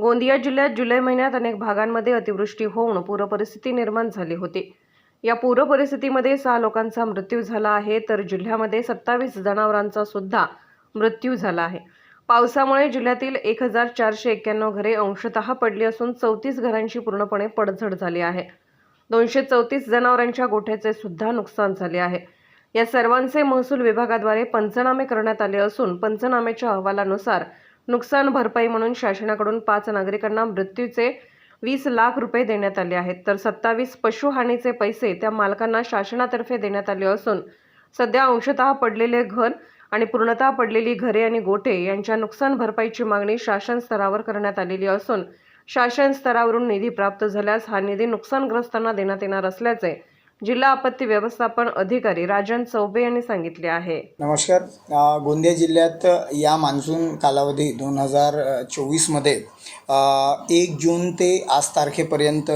गोंदिया जिल्ह्यात जुलै महिन्यात अनेक भागांमध्ये अतिवृष्टी होऊन पूरपरिस्थिती निर्माण झाली होती. या पूरपरिस्थितीमध्ये सहा लोकांचा मृत्यू झाला आहे तर जिल्ह्यामध्ये सत्तावीस जनावरांचा सुद्धा मृत्यू झाला आहे. पावसामुळे जिल्ह्यातील एक हजार चारशे एक्क्याण्णव घरे अंशतः पडली असून चौतीस घरांची पूर्णपणे पडझड झाली आहे. दोनशे चौतीस जनावरांच्या गोठ्याचे सुद्धा नुकसान झाले आहे. या सर्वांचे महसूल विभागाद्वारे पंचनामे करण्यात आले असून पंचनाम्याच्या अहवालानुसार नुकसान भरपाई म्हणून शासनाकडून पाच नागरिकांना मृत्यूचे वीस लाख रुपये देण्यात आले आहेत. तर सत्तावीस पशुहानीचे पैसे त्या मालकांना शासनातर्फे देण्यात आले असून सध्या अंशतः पडलेले घर आणि पूर्णतः पडलेली घरे आणि गोटे यांच्या नुकसान भरपाईची मागणी शासन स्तरावर करण्यात आलेली असून शासन स्तरावरून निधी प्राप्त झाल्यास हा निधी नुकसानग्रस्तांना देण्यात येणार असल्याचे जिल्हा आपत्ती व्यवस्थापन अधिकारी राजन चौबे यांनी सांगितले आहे. नमस्कार. गोंदिया जिल्ह्यात या मान्सून कालावधी दोन हजार चोवीसमध्ये एक जून ते आज तारखेपर्यंत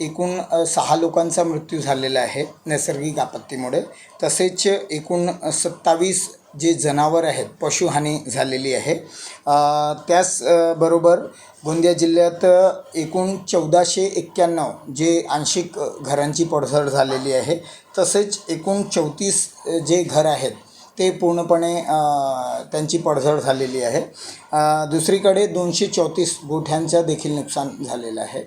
एकूण सहा लोकांचा मृत्यू झालेला आहे नैसर्गिक आपत्तीमुळे. तसेच एकूण सत्तावीस जे जनावर आहेत पशुहानी झालेली आहे. त्याचबरोबर गोंदिया जिल्ह्यात एकूण चौदाशे एक्क्याण्णव जे आंशिक घरांची पडझड झालेली आहे तसेच एकूण चौतीस जे घर आहेत ते पूर्णपणे त्यांची पडझड झालेली आहे. दुसरीकडे दोनशे चौतीस गोठ्यांचं देखील नुकसान झालेलं आहे.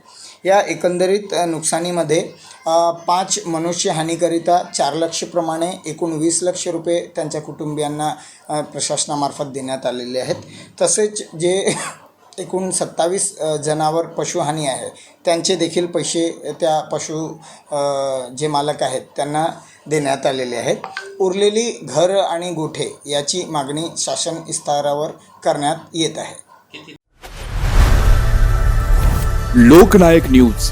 या एकंदरीत नुकसानीमध्ये पाच पाच मनुष्यहानीकरिता चार लक्षप्रमाणे एकूण वीस लक्ष रुपये त्यांच्या कुटुंबियांना प्रशासनामार्फत देण्यात आलेले आहेत. तसेच जे एकूण सत्तावीस जणावर जनावर पशुहानी आहे. त्यांचे देखील पैसे त्या पशु जे मालक आहेत त्यांना देण्यात आलेले आहेत. उरलेली घर आणि गोठे याची मागणी शासन इस्तारावर करण्यात येत आहे. लोकनायक न्यूज.